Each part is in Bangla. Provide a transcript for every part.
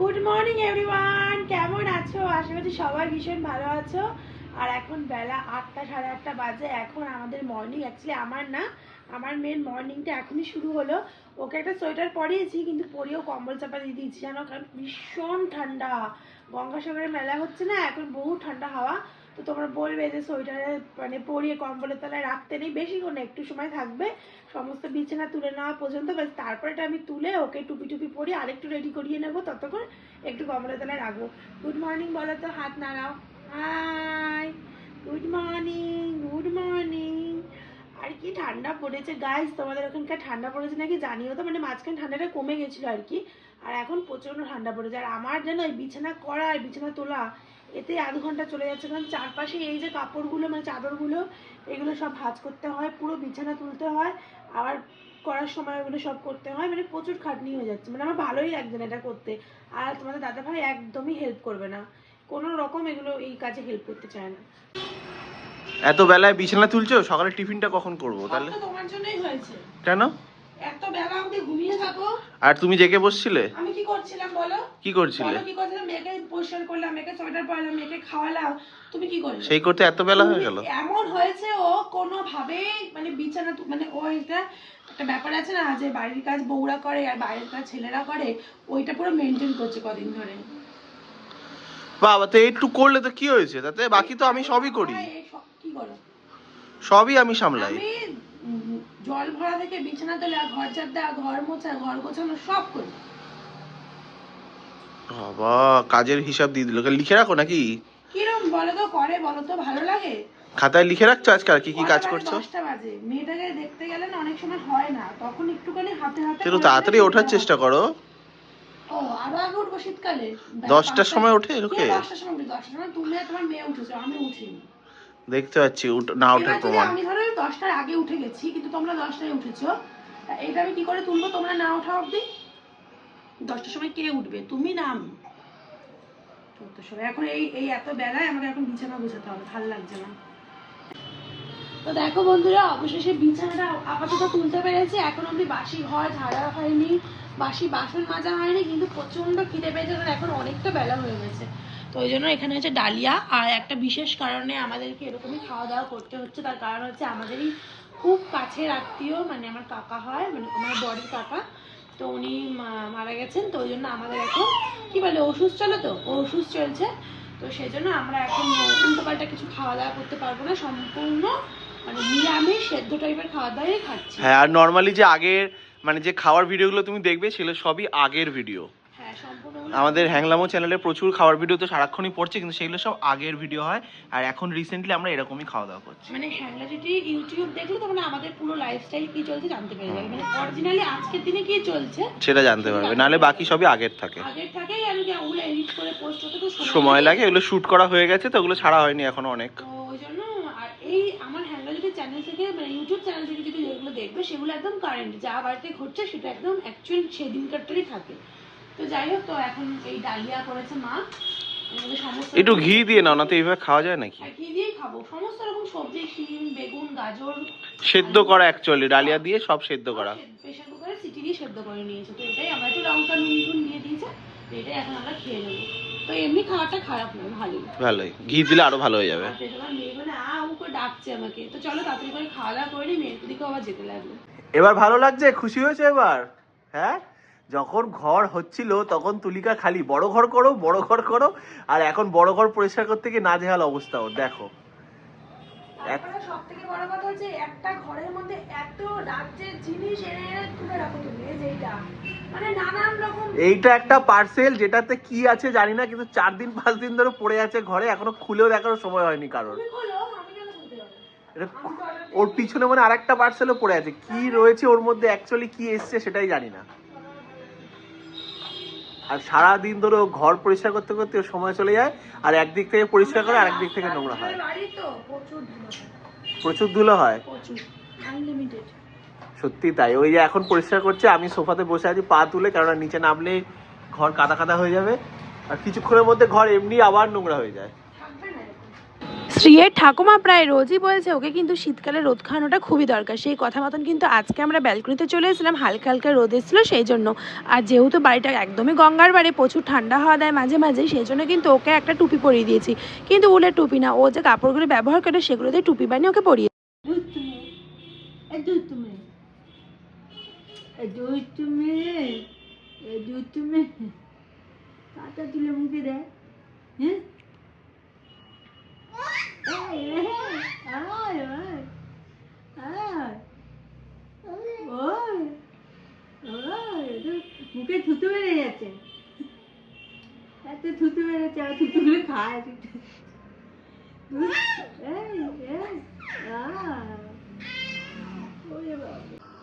গুড মর্নিং এভরিওয়ান কেমন আছো? আশা করছি সবাই ভীষণ ভালো আছো। আর এখন বেলা আটটা, সাড়ে আটটা বাজে। এখন আমাদের মর্নিং অ্যাকচুয়ালি আমার না, আমার মেন মর্নিংটা এখনই শুরু হলো। ওকে একটা সোয়েটার পরিয়েছি, কিন্তু পরিয়েও কম্বল চাপা দিয়ে দিয়েছি। জানো, কারণ ভীষণ ঠান্ডা। গঙ্গাসাগরের মেলা হচ্ছে না, এখন বহু ঠান্ডা হাওয়া। তো তোমরা বলবে যে সোয়েটারে মানে পরিয়ে কম্বলের তলায় রাখতে নেই, বেশিক্ষণ একটু সময় থাকবে। সমস্ত বিছানা তুলে নেওয়া পর্যন্ত, ব্যাস, তারপরে এটা আমি তুলে ওকে টুপি টুপি পরিয়ে আরেকটু রেডি করিয়ে নেব, ততক্ষণ একটু কম্বলের তলায় রাখব। গুড মর্নিং বলো তো, হাত নাড়াও। Hi good morning good morning আর কি ঠান্ডা পড়েছে গাইস তোমাদের ওখানকার ঠান্ডা পড়েছে নাকি জানিও তো মানে মাঝখানে ঠান্ডাটা কমে গেছিল আর কি। আর এখন প্রচণ্ড ঠান্ডা পড়েছে, আর আমার যেন এই বিছানা করা আর বিছানা তোলা এতে আধ ঘণ্টা চলে যাচ্ছে। কারণ চারপাশে এই যে কাপড়গুলো মানে চাদরগুলো এগুলো সব ভাঁজ করতে হয় পুরো বিছানা তুলতে হয় আবার করার সময় ওগুলো সব করতে হয়। মানে প্রচুর খাটনি হয়ে যাচ্ছে। মানে আমার ভালোই লাগছে না এটা করতে। আর তোমাদের দাদা ভাই একদমই হেল্প করবে না। কোনো রকম এগুলো এই কাজে হেল্প করতে চায় না। এত বেলায় বিছানা তুলছো? সকালে টিফিনটা কখন করব তাহলে? তোমার জন্যই হয়েছে। কেন? এত বেলা অবধি ঘুমিয়ে থাকো। আর তুমি জেগে বসছিলে? আমি করছিলাম বলো? কি করছিলে? বলো কি করছিলাম? মেয়েকে পরিষ্কার করলাম মেয়েকে সোয়েটার পরালাম মেয়েকে খাওয়ালাম। তুমি কি করলে? সেই করতে এত বেলা হয়ে গেল? এমন হয়েছে ও কোনোভাবেই মানে বিছানা মানে ও এটা একটা ব্যাপার আছে না যে বাড়ির কাজ বউরা করে আর বাইরের কাজ ছেলেরা করে ওইটা পুরো মেনটেন করছে কদিন ধরে। বাবা তো একটু করলে তো কি হয়েছে? তাতে বাকি তো আমি সবই করি। কি করো? সবই আমি সামলাই। আমি জল ভরা থেকে বিছানা তোলা ঘর ঝাড় দেওয়া ঘর মোছা ঘর গোছানো সব করি। বাবা কাজের হিসাব দিয়ে দিল। লিখে রাখো নাকি? কিরম বলো তো করে বলো তো ভালো লাগে? খাতায় লিখে রাখছো আজকাল কি কি কাজ? করছ? বাজে। মেয়েটাকে দেখতে গেলে না অনেক সময় হয় না। তখন একটুখানি হাতে হাতে একটু তাড়াতাড়ি ওঠার চেষ্টা করো। ও আরও আগে উঠবো শীতকালে? দশটার সময় ওঠে লোকে কে দশটার সময় উঠি দশটার সময় তুমি তোমার মেয়ে উঠেছো আমি উঠিনি। দেখতে পাচ্ছি না ওঠার প্রমাণ আমি ধরো দশটার আগে উঠে গেছি কিন্তু তোমরা দশটায় উঠেছো তা এটা আমি কি করে তুলবো? তোমরা না ওঠা অবধি? দশটার সময় কে উঠবে? তুমি না আমি। সময়। এখন এই এই এত বেলায় আমাকে এখন বিছানা গোছাতে হবে। ভালো লাগছে না। তো দেখো বন্ধুরা, অবশেষে বিছানাটা আপাতত তুলতে পেরেছি। এখন অব্দি বাসি ঘর, ঝাড়া হয়নি। বাসি বাসন মাজা হয়নি, কিন্তু প্রচণ্ড খিদে পেয়েছে। কারণ এখন অনেকটা বেলা হয়ে গেছে। তো ওই জন্য এখানে হচ্ছে ডালিয়া আর একটা বিশেষ কারণে আমাদেরকে এরকমই খাওয়া দাওয়া করতে হচ্ছে। তার কারণ হচ্ছে আমাদেরই খুব কাছের আত্মীয় মানে আমার কাকা হয় মানে আমার বড়ির কাকা। তো উনি মারা গেছেন, তো ওই জন্য আমাদের এখন, কি বলে, ওষুধ চলে তো? ওষুধ চলছে। তো সেই জন্য আমরা এখন উল্টো পাল্টা কিছু খাওয়া দাওয়া করতে পারব না, সম্পূর্ণ মানে নিরামিষ, সেদ্ধ টাইপের খাওয়া দাওয়াই খাচ্ছি। হ্যাঁ আর নর্মালি যে আগের মানে যে খাওয়ার ভিডিওগুলো তুমি দেখবে, সেগুলো সবই আগের ভিডিও আমাদের হ্যাংলামো চ্যানেলে প্রচুর খাওয়ার ভিডিও তো সারাক্ষণই পড়ছে কিন্তু সেগুলো সব আগের ভিডিও হয়। আর এখন রিসেন্টলি আমরা এরকমই খাওয়া দাওয়া করছি। মানে হ্যাংলা যদি ইউটিউব দেখলে তো মানে আমাদের পুরো লাইফস্টাইল কি চলছে জানতে পেরে যাবে। মানে অরিজিনালি আজকের দিনে কি চলছে? সেটা জানতে পারবে। নাহলে বাকি সবই আগের থাকে। আগের থেকেই আমি কি ওগুলো এডিট করে পোস্ট করতে তো সময় লাগে। এগুলো শুট করা হয়ে গেছে তো ওগুলো ছাড়া হয়নি এখনও অনেক। ওই জন্য আর এই আমার হ্যাংলা যদি চ্যানেল থেকে মানে ইউটিউব চ্যানেল থেকে যদি যেগুলো দেখবে সেগুলো একদম কারেন্ট যা বাড়িতে ঘটছে সেটা একদম অ্যাকচুয়াল সেদিনকারটারই থাকে। তো যাই হোক তো এখন এই ডালিয়া করেছে মা। একটু ঘি দিয়ে নাও না তো এইভাবে খাওয়া যায় নাকি? ঘি দিয়েই খাব। সমস্ত রকম সবজি শিম বেগুন গাজর সেদ্ধ করা অ্যাকচুয়ালি ডালিয়া দিয়ে সব সেদ্ধ করা। প্রেশার কুকারে সিটি দিয়ে সেদ্ধ করে নিয়েছে। তো এটাই আমরা একটু লঙ্কা নুন টুন দিয়ে দিয়েছে তো এটাই এখন আমরা খেয়ে নেব। তো এমনি খাওয়াটা খারাপ নয় ভালোই। ভালোই। ঘি দিলে আরও ভালো হয়ে যাবে। মেয়ে করে ডাকছে আমাকে। তো চলো তাড়াতাড়ি করে খাওয়া দাওয়া করে নিই মেয়ের দিকেও আবার যেতে লাগল। এবার ভালো লাগছে? খুশি হয়েছে এবার? হ্যাঁ? যখন ঘর হচ্ছিল তখন তুলিকা খালি বড় ঘর করো বড় ঘর করো। আর এখন বড় ঘর পরিষ্কার করতে গিয়ে নাজেহাল অবস্থা ওর দেখো। তারপরে বড় কথা হচ্ছে একটা ঘরের মধ্যে এত রাজ্যের জিনিস এনে এনে তুলে রাখো তুমি এই এইটা। মানে নানান রকম এইটা একটা পার্সেল যেটাতে কি আছে জানি না কিন্তু চার দিন পাঁচ দিন ধরে পড়ে আছে ঘরে এখনও খুলেও দেখার সময় হয়নি কারোর। ওর পিছনে মানে আরেকটা পার্সেলও পড়ে আছে কি রয়েছে ওর মধ্যে অ্যাকচুয়ালি কি এসছে সেটাই জানি না। আর সারা দিন ধরে ও ঘর পরিষ্কার করতে করতে সময় চলে যায় আর একদিক থেকে পরিষ্কার করে আর একদিক থেকে নোংরা হয় প্রচুর ধুলো হয়। সত্যি তাই ওই যে এখন পরিষ্কার করছে আমি সোফাতে বসে আছি পা তুলে কারণ নিচে নামলে ঘর কাদা কাদা হয়ে যাবে আর কিছুক্ষণের মধ্যে ঘর এমনি আবার নোংরা হয়ে যায়। শ্রীয়ের ঠাকুমা প্রায় রোজই বলছে ওকে, কিন্তু শীতকালে রোদ খাওয়ানোটা খুবই দরকার। সেই কথা মতন কিন্তু আজকে আমরা ব্যালকনিতে চলে এসেছিলাম, হালকা হালকা রোদ এসেছিল সেই জন্য। আর যেহেতু বাড়িটা একদমই গঙ্গার বাড়ি, প্রচুর ঠান্ডা হওয়া দেয় মাঝে মাঝে, সেই জন্য কিন্তু ওকে একটা টুপি পরিয়ে দিয়েছি। কিন্তু উলের টুপি না, ও যে কাপড়গুলো ব্যবহার করে সেগুলো দিয়ে টুপি বানিয়ে ওকে পরিয়ে দেয় হ্যাঁ?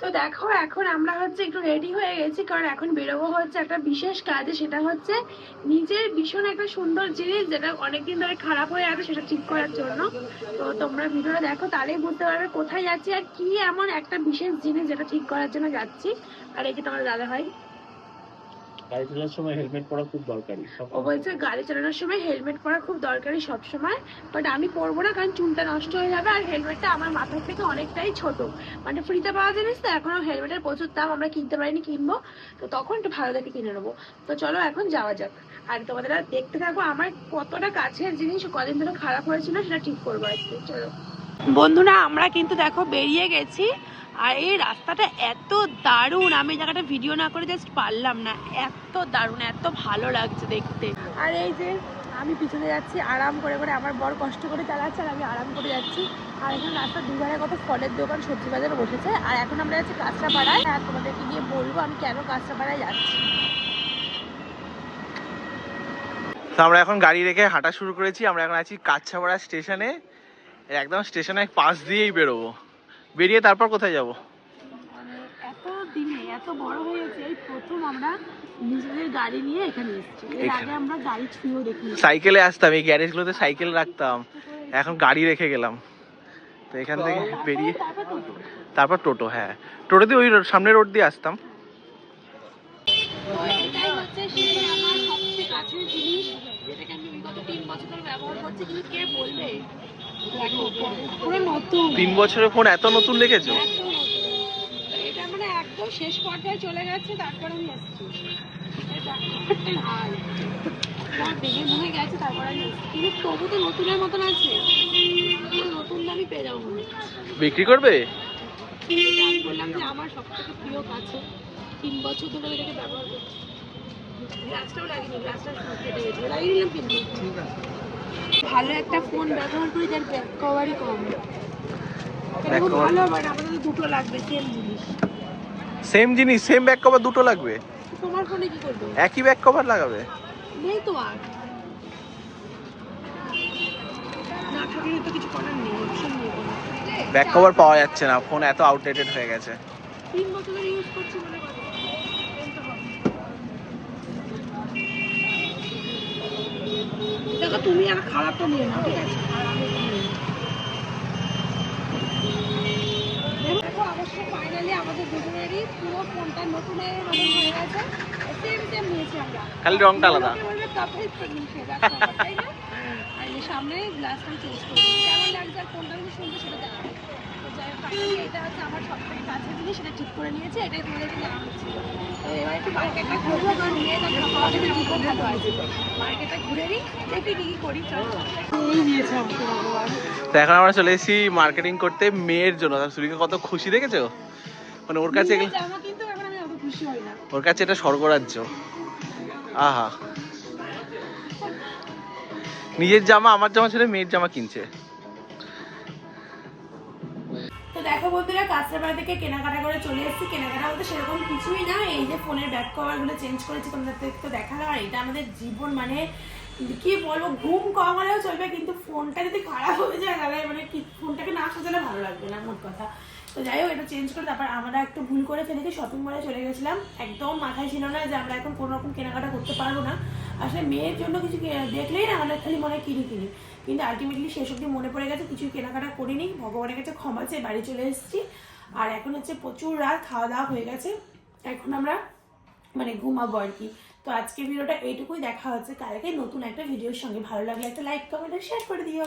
তো দেখো, এখন আমরা হচ্ছে একটু রেডি হয়ে গেছি, কারণ এখন বেরোবো হচ্ছে একটা বিশেষ কাজে, সেটা হচ্ছে নিজের ভীষণ একটা সুন্দর জিনিস যেটা অনেকদিন ধরে খারাপ হয়ে আছে সেটা ঠিক করার জন্য। তো তোমরা ভিডিওটা দেখো, তাহলেই বুঝতে পারবে কোথায় যাচ্ছি আর কি এমন একটা বিশেষ জিনিস যেটা ঠিক করার জন্য যাচ্ছি। আর এই যে তোমার দাদা গাড়ি চালানোর সময় হেলমেট পরা খুব দরকারি। ও বলছে গাড়ি চালানোর সময় হেলমেট পরা খুব দরকারি সব সময় বাট আমি পরবো না কারণ চুলটা নষ্ট হয়ে যাবে আর হেলমেটটা আমার মাথার থেকে অনেকটাই ছোট। মানে ফ্রিতে পাওয়া জিনিস তো এখনও হেলমেটের প্রচুর দাম আমরা কিনতে পারিনি কিনবো। তো তখন একটু ভালো দেখে কিনে নেব। তো চলো এখন যাওয়া যাক। আর তোমাদের আর দেখতে থাকো আমার কতটা কাছের জিনিস কদিন ধরে খারাপ হয়েছিল সেটা ঠিক করব আজকে। চলো। বন্ধুরা আমরা কিন্তু দেখো বেরিয়ে গেছি। আর এই রাস্তাটা এত দারুণ আমি জায়গাটা ভিডিও না করে জাস্ট পারলাম না। এত দারুণ এত ভালো লাগছে দেখতে। আর এই যে আমি পিছনে যাচ্ছি আরাম করে করে আমার বড় কষ্ট করে চালাচ্ছে আর আমি আরাম করে যাচ্ছি। আর এখানে রাস্তার দুধারে কত ফলের দোকান সবজি বাজার বসেছে। আর এখন আমরা যাচ্ছি কাঁচরাপাড়ায়। আর তোমাদেরকে গিয়ে বলব আমি কেন কাঁচরাপাড়ায় যাচ্ছি। তো আমরা এখন গাড়ি রেখে হাঁটা শুরু করেছি। আমরা এখন আছি কাছাপাড়া স্টেশনে। একদম স্টেশনের পাশ দিয়েই বেরোবো। বেরিয়ে তারপর কোথায় যাব? মানে এত দিনে এত বড় হয়েছে এই প্রথম আমরা নিজেদের গাড়ি নিয়ে এখানে এসেছি। এর আগে আমরা গাড়ি ছুঁয়েও দেখিনি। সাইকেলে আসতাম এই গ্যারেজগুলোতে সাইকেল রাখতাম। এখন গাড়ি রেখে গেলাম। তো এখান থেকে বেরিয়ে তারপর টোটো। হ্যাঁ টোটো দিয়ে ওই সামনে রোড দিয়ে আসতাম তো এটাই হচ্ছে সেই আমার সবচেয়ে কাছের জিনিস যেটাকে আমি বিগত তিন বছর ধরে ব্যবহার করছি কিন্তু কে বলবে দেখো, পুরো নতুন। তিন বছরের ফোন এত নতুন রেখেছো। এটা মানে একদম শেষ পর্যায়ে চলে গেছে তারপর আমি এসেছি। আর আমার ভেঙে ভেঙে গেছে তারপর আমি কিন্তু তবু তো নতুনের মতন আছে। নতুন দামই পেয়ে যাব বিক্রি করবে? আমি বললাম যে আমার সব থেকে প্রিয় কাছে তিন বছর ধরে এটাকে ব্যবহার করছি। গ্লাসটাও লাগিনি গ্লাসটা লাগিয়ে নিলাম কিন্তু ভালো একটা ফোন ব্যবহার করি যার ব্যাক কভারই কম খুব ভালো বাট আমাদের দুটো লাগবে সেম জিনিস। সেম জিনিস সেম ব্যাক কভার দুটো লাগবে। তোমার ফোনে কি করবে? একই ব্যাক কভার লাগাবে? নেই তো আর। না থাকলে তো কিছু করার নেই অপশন নেই ব্যাক কভার পাওয়া যাচ্ছে না ফোন এত আউটডেটেড হয়ে গেছে। তিন বছর ইউজ করছি কথা বলতে হবে। দেখো তুমি আর খারাপটা নিয়ে নাও ঠিক আছে। দেখো অবশ্য ফাইনালি আমাদের দুজনেরই পুরো ফোনটা মতন হয়ে গেছে। সেম সেম নিয়েছি আমরা। খালি রংটা আলাদা। কাপড়ের দেখো তাই না? আর সামনে গ্লাসটা চেঞ্জ করব। কেমন লাগছে আর কোনটা বেশি সুন্দর সেটা তো যাই ফাইনালি এটা আমার সব থেকে কাছের জিনিস সেটা ঠিক করে নিয়েছে এটাই তোমাদেরকে জানানো ছিল তো এবার একটু মার্কেটটা ঘুরবো কারণ নিয়ে যাব খাওয়া থেকে দুটো ভালো আছে। মার্কেটটা ঘুরে নিই দেখি কি কি করি চলো। এই দিয়েছে আমাকে ভগবান তো এখন আমরা চলে এসেছি মার্কেটিং করতে মেয়ের জন্য। সুরিকা কত খুশি দেখেছ? মানে ওর কাছে ওর কাছে এটা স্বর্গরাজ্য। আহা। নিজের জামা আমার জামা ছেড়ে মেয়ের জামা কিনছে। দেখো বন্ধুরা কাঁচরাপাড়া থেকে কেনাকাটা করে চলে এসেছি। কেনাকাটা বলতে সেরকম কিছুই না, এই যে ফোনের ব্যাক কভারগুলো চেঞ্জ করেছি তোমাদের তো দেখাল আর এটা আমাদের জীবন মানে কি বলব, ঘুম কম হলেও চলবে, কিন্তু ফোনটা যদি খারাপ হয়ে যায়, তাহলে মানে ফোনটাকে না সাজালে ভালো লাগবে না, মোট কথা। তো যাই হোক, এটা চেঞ্জ করে তারপর আমরা একটু ভুল করে ফেলেছি শপিং মলে চলে গেছিলাম। একদম মাথায় ছিল না যে আমরা এখন কোনো রকম কেনাকাটা করতে পারব না। আসলে মেয়ের জন্য কিছু দেখলেই না, আমাদের খালি মনে কিনি কিনি। কিন্তু আলটিমেটলি শেষ অব্দি মনে পড়ে গেছে কিছু কেনাকাটা করিনি। ভগবানের কাছে ক্ষমা চেয়ে বাড়ি চলে এসেছি। আর এখন হচ্ছে প্রচুর রাত, খাওয়া দাওয়া হয়ে গেছে। এখন আমরা মানে ঘুমাবো আর কি। তো আজকে ভিডিওটা এইটুকুই, দেখা হচ্ছে কালকে নতুন একটা ভিডিওর সঙ্গে। ভালো লাগলে একটা লাইক কমেন্ট শেয়ার করে দিও।